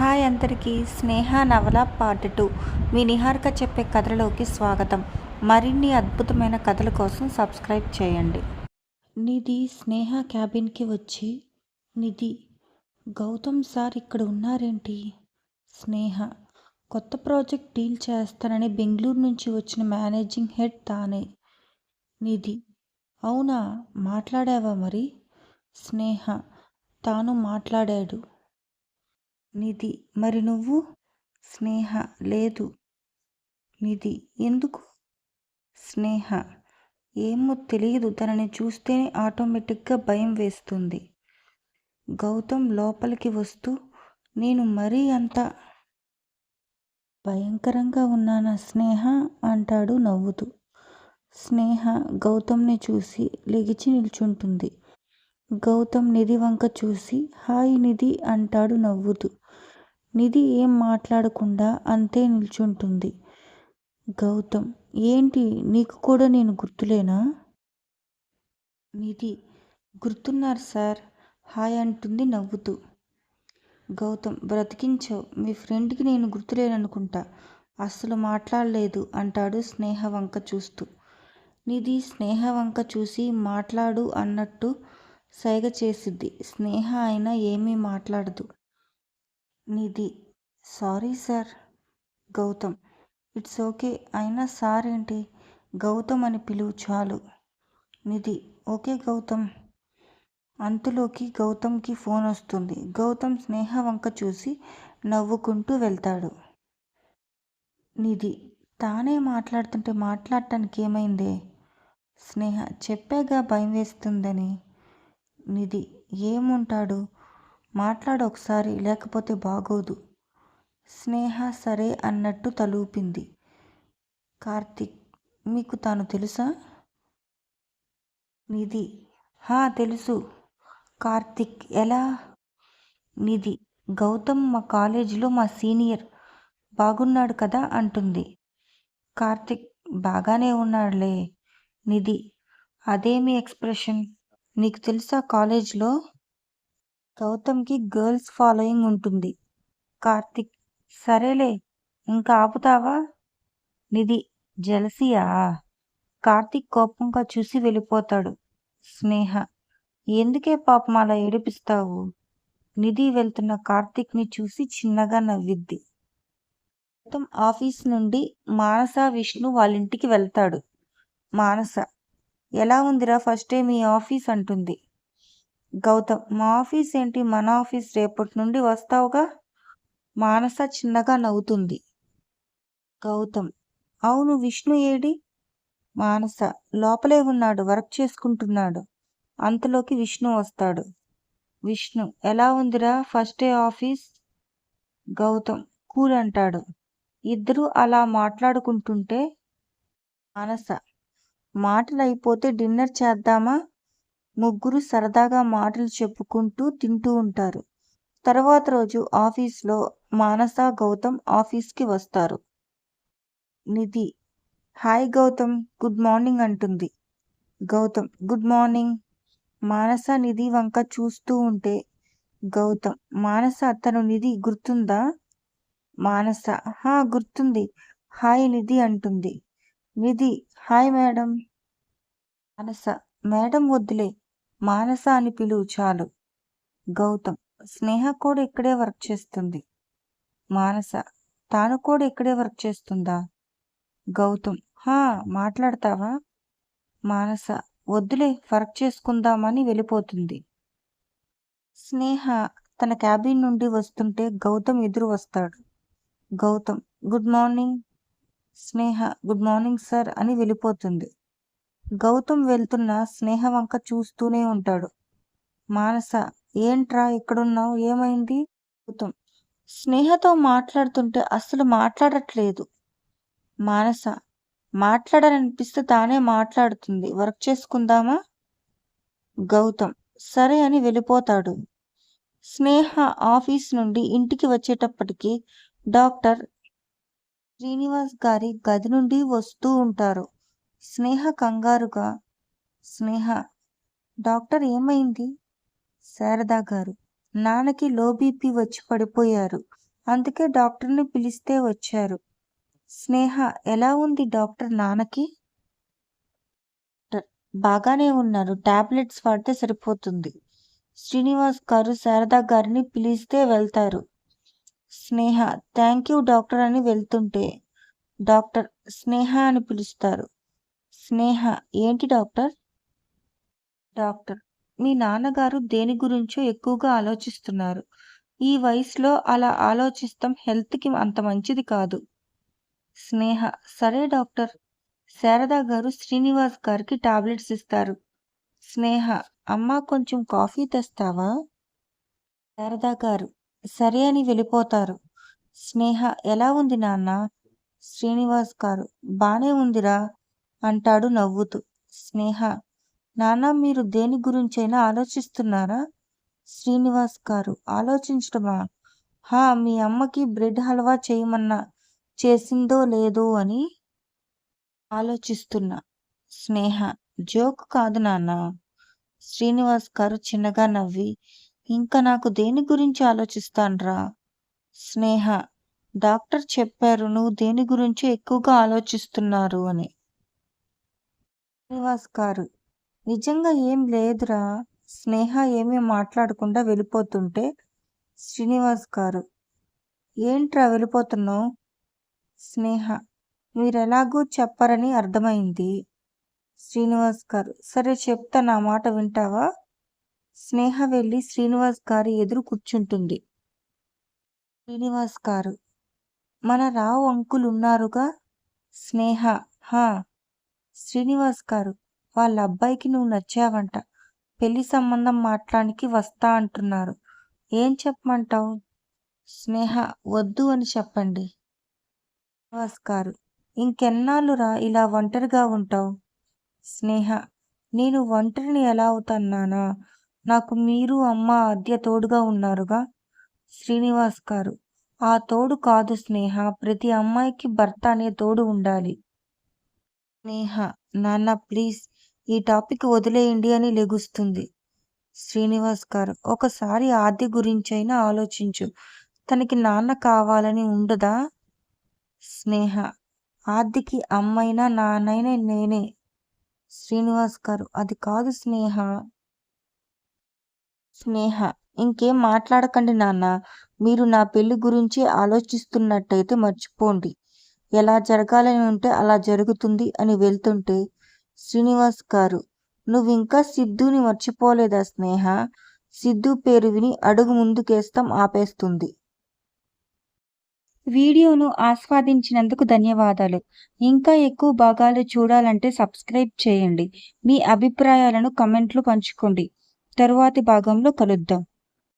Hi అందరికీ స్నేహ నవల part two మీ నిహారిక చెప్పే కథలలోకి స్వాగతం. మరిన్ని అద్భుతమైన కథల కోసం సబ్స్క్రైబ్ చేయండి. నిధి స్నేహ క్యాబిన్కి వచ్చి నిధి గౌతమ్ సార్ ఇక్కడ ఉన్నారేంటి? స్నేహ కొత్త ప్రాజెక్ట్ డీల్ చేస్తానని బెంగళూరు నుంచి వచ్చిన మేనేజింగ్ హెడ్ తానే. నిధి అవునా? మాట్లాడావా మరి? స్నేహ తాను మాట్లాడాడు. నిధి. మరి నువ్వు? స్నేహ. లేదు. నిధి. ఎందుకు? స్నేహ. ఏమో తెలియదు తనని చూస్తేనే ఆటోమేటిక్గా భయం వేస్తుంది. గౌతమ్ లోపలికి వస్తూ నేను మరీ అంత భయంకరంగా ఉన్నానా స్నేహ? అంటాడు నవ్వుతూ. స్నేహ గౌతమ్ని చూసి లెగిచి నిల్చుంటుంది. గౌతమ్ నిధి వంక చూసి హాయ్ నిధి అంటాడు నవ్వుతూ. నిధి ఏం మాట్లాడకుండా అంతే నిల్చుంటుంది. గౌతమ్ ఏంటి? నీకు కూడా నేను గుర్తులేనా? నిధి గుర్తున్నారు సార్. హాయ్ అంటుంది నవ్వుతూ. గౌతమ్ బ్రతికించావు. మీ ఫ్రెండ్కి నేను గుర్తులేననుకుంటా. అస్సలు మాట్లాడలేదు అంటాడు స్నేహ వంక చూస్తూ. నిధి స్నేహ వంక చూసి మాట్లాడు అన్నట్టు సైగ చేసిద్ది. స్నేహ అయినా ఏమీ మాట్లాడదు. Nidhi. Sorry sir Gautham. It's okay. అయినా సార్ ఏంటి? గౌతమ్ అని పిలువు చాలు. నిధి. ఓకే గౌతమ్. అంతలోకి గౌతమ్కి ఫోన్ వస్తుంది. గౌతమ్ స్నేహ వంక చూసి నవ్వుకుంటూ వెళ్తాడు. నిధి. తానే మాట్లాడుతుంటే మాట్లాడటానికి ఏమైందే? స్నేహ చెప్పాగా భయం వేస్తుందని. నిధి. ఏముంటాడు? మాట్లాడు ఒకసారి లేకపోతే బాగోదు. స్నేహ సరే అన్నట్టు తలూపింది. కార్తిక్ మీకు తాను తెలుసా? నిధి. హా తెలుసు. కార్తిక్ ఎలా? నిధి. గౌతమ్ మా కాలేజీలో మా సీనియర్. బాగున్నాడు కదా అంటుంది. కార్తిక్ బాగానే ఉన్నాడులే. నిధి. అదేమి ఎక్స్ప్రెషన్. నీకు తెలుసా కాలేజ్లో? గౌతమ్కి గర్ల్స్ ఫాలోయింగ్ ఉంటుంది. కార్తిక్ సరేలే ఇంకా ఆపుతావా? నిధి జలసియా? కార్తిక్ కోపంగా చూసి వెళ్ళిపోతాడు. స్నేహ ఎందుకే పాపం అలా ఏడిపిస్తావు? నిధి వెళ్తున్న కార్తిక్ని చూసి చిన్నగా నవ్విద్ది. గౌతమ్ ఆఫీస్ నుండి మానస విష్ణు వాళ్ళ ఇంటికి వెళ్తాడు. మానస ఎలా ఉందిరా ఫస్ట్ డే మీ ఆఫీస్ అంటుంది. గౌతమ్ మా ఆఫీస్ ఏంటి? మన ఆఫీస్ రేపటి నుండి వస్తావుగా? మానస చిన్నగా నవ్వుతుంది. గౌతమ్ అవును విష్ణు ఏడి? మానస లోపలే ఉన్నాడు వర్క్ చేసుకుంటున్నాడు. అంతలోకి విష్ణు వస్తాడు. విష్ణు ఎలా ఉందిరా? First day office? Gautham cool అంటాడు. ఇద్దరు అలా మాట్లాడుకుంటుంటే? మానస మాటలు అయిపోతే డిన్నర్ చేద్దామా? ముగ్గురు సరదాగా మాటలు చెప్పుకుంటూ తింటూ ఉంటారు. తర్వాత రోజు ఆఫీస్లో మానస గౌతమ్ ఆఫీస్కి వస్తారు. Nidhi hi Gautham good morning అంటుంది. Gautham good morning. మానస నిధి వంక చూస్తూ ఉంటే గౌతమ్ మానస తను నిధి గుర్తుందా? మానస హా గుర్తుంది. హాయ్ నిధి అంటుంది. Nidhi hi madam. Manasa madam వద్దులే. మానస అని పిలువు చాలు. గౌతమ్ స్నేహ కూడా ఇక్కడే వర్క్ చేస్తుంది. మానస తాను కూడా ఇక్కడే వర్క్ చేస్తుందా? గౌతమ్ హా మాట్లాడతావా? మానస వద్దులే వర్క్ చేసుకుందామని వెళ్ళిపోతుంది. స్నేహ తన క్యాబిన్ నుండి వస్తుంటే గౌతమ్ ఎదురు వస్తాడు. Gautham good morning. Sneha good morning sir అని వెళ్ళిపోతుంది. గౌతమ్ వెళ్తున్న స్నేహ వంక చూస్తూనే ఉంటాడు. మానస ఏంట్రా ఇక్కడున్నావు? ఏమైంది? గౌతమ్ స్నేహతో మాట్లాడుతుంటే అస్సలు మాట్లాడట్లేదు. మానస మాట్లాడాలనిపిస్తే తానే మాట్లాడుతుంది. వర్క్ చేసుకుందామా? గౌతమ్ సరే అని వెళ్ళిపోతాడు. స్నేహ ఆఫీస్ నుండి ఇంటికి వచ్చేటప్పటికి డాక్టర్ శ్రీనివాస్ గారి గది నుండి వస్తూ ఉంటారు. స్నేహ కంగారుగా స్నేహ డాక్టర్ ఏమైంది? శారదా గారు నాన్నకి లో బీపీ వచ్చి పడిపోయారు. అందుకే డాక్టర్ని పిలిస్తే వచ్చారు. స్నేహ ఎలా ఉంది డాక్టర్ నాన్నకి? బాగానే ఉన్నారు. టాబ్లెట్స్ వాడితే సరిపోతుంది. శ్రీనివాస్ గారు శారదా గారిని పిలిస్తే వెళ్తారు. స్నేహ థ్యాంక్ యూ డాక్టర్ అని వెళ్తుంటే డాక్టర్ స్నేహ అని పిలుస్తారు. స్నేహ ఏంటి డాక్టర్? డాక్టర్ మీ నాన్నగారు దేని గురించో ఎక్కువగా ఆలోచిస్తున్నారు. ఈ వయసులో అలా ఆలోచిస్తాం హెల్త్కి అంత మంచిది కాదు. స్నేహ సరే డాక్టర్. శారదా గారు శ్రీనివాస్ గారికి టాబ్లెట్స్ ఇస్తారు. స్నేహ అమ్మ కొంచెం కాఫీ తెస్తావా? శారదా గారు సరే అని వెళ్ళిపోతారు. స్నేహ ఎలా ఉంది నాన్న? శ్రీనివాస్ గారు బానే ఉందిరా. అంటాడు నవ్వుతూ. స్నేహ నాన్న మీరు దేని గురించైనా ఆలోచిస్తున్నారా? శ్రీనివాస్ గారు ఆలోచించడమా హా మీ అమ్మకి బ్రెడ్ హల్వా చేయమన్నా చేసిందో లేదో అని ఆలోచిస్తున్నా. స్నేహ జోక్ కాదు నాన్న. శ్రీనివాస్ గారు చిన్నగా నవ్వి ఇంకా నాకు దేని గురించి ఆలోచిస్తాన్రా? స్నేహ డాక్టర్ చెప్పారు నువ్వు దేని గురించి ఎక్కువగా ఆలోచిస్తున్నారు అని. శ్రీనివాస్ గారు నిజంగా ఏం లేదురా. స్నేహ ఏమీ మాట్లాడకుండా వెళ్ళిపోతుంటే శ్రీనివాస్ గారు ఏంట్రా వెళ్ళిపోతున్నావు? స్నేహ మీరెలాగూ చెప్పరని అర్థమైంది. శ్రీనివాస్ గారు సరే చెప్తా నా మాట వింటావా? స్నేహ వెళ్ళి శ్రీనివాస్ గారి ఎదురు కూర్చుంటుంది. శ్రీనివాస్ గారు మన రావు అంకుల్ ఉన్నారుగా స్నేహ హా శ్రీనివాస్ గారు వాళ్ళ అబ్బాయికి నువ్వు నచ్చావంట. పెళ్ళి సంబంధం మాట్లాడానికి వస్తా అంటున్నారు. ఏం చెప్పమంటావు? స్నేహ వద్దు అని చెప్పండి. శ్రీనివాస్ గారు ఇంకెన్నాళ్ళురా ఇలా ఒంటరిగా ఉంటావు? స్నేహ నేను ఒంటరిని ఎలా అవుతాన్నానా? నాకు మీరు అమ్మ అద్య తోడుగా ఉన్నారుగా శ్రీనివాస్ గారు ఆ తోడు కాదు స్నేహ. ప్రతి అమ్మాయికి భర్త అనే తోడు ఉండాలి. స్నేహ! నాన్న ప్లీజ్ ఈ టాపిక్ వదిలేయండి అని లెగుస్తుంది. శ్రీనివాస్ గారు ఒకసారి ఆది గురించైనా ఆలోచించు. తనకి నాన్న కావాలని ఉండదా? స్నేహ! ఆదికి అమ్మైనా నాన్నైనా నేనే. శ్రీనివాస్ గారు అది కాదు స్నేహ! స్నేహ! ఇంకేం మాట్లాడకండి నాన్న. మీరు నా పెళ్ళి గురించి ఆలోచిస్తున్నట్టయితే మర్చిపోండి. ఎలా జరగాలని ఉంటే అలా జరుగుతుంది అని వెళ్తుంటే శ్రీనివాస్ గారు నువ్వింకా సిద్ధుని మర్చిపోలేదా స్నేహ? సిద్ధు పేరు విని అడుగు ముందుకేస్తాం ఆపేస్తుంది. వీడియోను ఆస్వాదించినందుకు ధన్యవాదాలు. ఇంకా ఎక్కువ భాగాలు చూడాలంటే సబ్స్క్రైబ్ చేయండి. మీ అభిప్రాయాలను కమెంట్లు పంచుకోండి. తరువాతి భాగంలో కలుద్దాం.